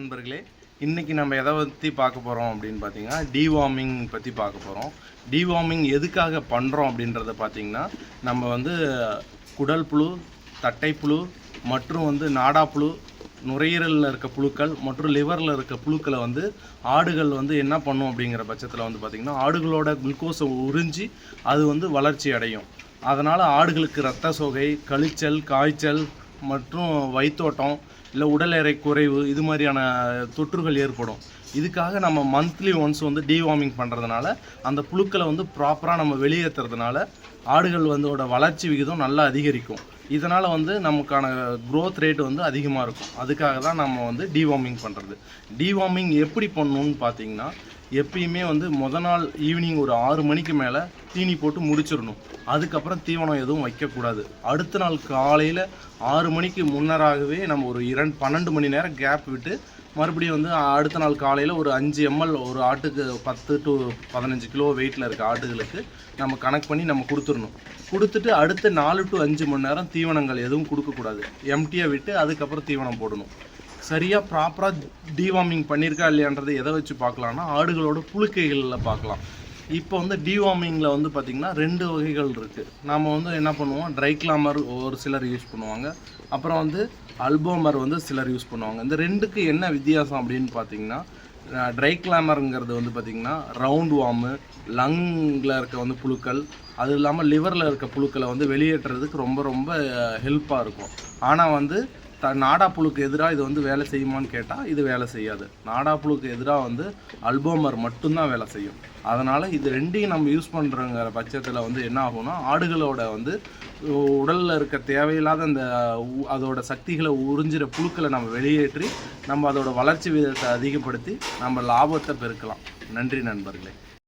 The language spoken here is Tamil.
நண்பர்களே இன்றைக்கி நம்ம எதை பற்றி பார்க்க போகிறோம் அப்படின்னு பார்த்தீங்கன்னா டிவார்மிங் பற்றி பார்க்க போகிறோம் டிவார்மிங் எதுக்காக பண்ணுறோம் அப்படின்றத பார்த்தீங்கன்னா நம்ம வந்து குடல் புழு தட்டைப்புழு மற்றும் வந்து நாடாப்புழு நுரையீரலில் இருக்க புழுக்கள் மற்றும் லிவரில் இருக்க புழுக்களை வந்து ஆடுகள் வந்து என்ன பண்ணும் அப்படிங்கிற பட்சத்தில் வந்து பார்த்திங்கன்னா ஆடுகளோட குளுக்கோஸை உறிஞ்சி அது வந்து வளர்ச்சி அடையும். அதனால் ஆடுகளுக்கு ரத்த சோகை கழிச்சல் காய்ச்சல் மற்றும் வயிற்றோட்டம் இல்லை உடல் எடை குறைவு இது மாதிரியான தொற்றுகள் ஏற்படும். இதுக்காக நம்ம மந்த்லி ஒன்ஸ் வந்து டிவார்மிங் பண்ணுறதுனால அந்த புழுக்களை வந்து ப்ராப்பராக நம்ம வெளியேற்றுறதுனால ஆடுகள் வந்தோட வளர்ச்சி விகிதம் நல்லா அதிகரிக்கும். இதனால் வந்து நமக்கான க்ரோத் ரேட் வந்து அதிகமாக இருக்கும். அதுக்காக தான் நம்ம வந்து டிவார்மிங் பண்ணுறது டிவார்மிங் எப்படி பண்ணணும்னு பார்த்தீங்கன்னா எப்பயுமே வந்து முத நாள் ஈவினிங் ஒரு ஆறு மணிக்கு மேலே தீனி போட்டு முடிச்சிடணும். அதுக்கப்புறம் தீவனம் எதுவும் வைக்கக்கூடாது. அடுத்த நாள் காலையில் ஆறு மணிக்கு முன்னராகவே நம்ம ஒரு இரண்டு பன்னெண்டு மணி நேரம் கேப் விட்டு மறுபடியும் வந்து அடுத்த நாள் காலையில் ஒரு அஞ்சு எம்எல் ஒரு ஆட்டுக்கு பத்து டு பதினஞ்சு கிலோ வெயிட்டில் இருக்க ஆட்டுகளுக்கு நம்ம கணக்கு பண்ணி நம்ம கொடுத்துடணும். கொடுத்துட்டு அடுத்த நாலு டு அஞ்சு மணி நேரம் தீவனங்கள் எதுவும் கொடுக்கக்கூடாது. எம்டியாக விட்டு அதுக்கப்புறம் தீவனம் போடணும். சரியாக ப்ராப்பராக டிவார்மிங் பண்ணியிருக்கா இல்லையான்றதை எதை வச்சு பார்க்கலாம்னா ஆடுகளோட புழுக்கைகளில் பார்க்கலாம். இப்போ வந்து டிவார்மிங்கில் வந்து பார்த்திங்கன்னா ரெண்டு வகைகள் இருக்குது நாம் வந்து என்ன பண்ணுவோம் ட்ரை கிளாமர் ஒரு சிலர் யூஸ் பண்ணுவாங்க. அப்புறம் வந்து அல்போமர் வந்து சிலர் யூஸ் பண்ணுவாங்க. இந்த ரெண்டுக்கு என்ன வித்தியாசம் அப்படின்னு பார்த்தீங்கன்னா ட்ரை கிளாமருங்கிறது வந்து பார்த்திங்கன்னா ரவுண்ட் வார்மு லங்கில் இருக்க வந்து புழுக்கள் அது இல்லாமல் லிவரில் இருக்க புழுக்களை வந்து வெளியேற்றுறதுக்கு ரொம்ப ரொம்ப ஹெல்ப்பாக இருக்கும். ஆனால் வந்து த நாடாப்புழுக்கு எதிராக இது வந்து வேலை செய்யுமான்னு கேட்டால் இது வேலை செய்யாது. நாடாப்புழுக்கு எதிராக வந்து அல்போமர் மட்டும்தான் வேலை செய்யும். அதனால் இது ரெண்டையும் நம்ம யூஸ் பண்ணுறங்கிற பட்சத்தில் வந்து என்ன ஆகும்னா ஆடுகளோட வந்து உடலில் இருக்க தேவையில்லாத அந்த உ- அதோட சக்திகளை உறிஞ்சிற புழுக்களை நம்ம வெளியேற்றி நம்ம அதோட வளர்ச்சி விதத்தை அதிகப்படுத்தி நம்ம லாபத்தை பெருக்கலாம். நன்றி நண்பர்களே.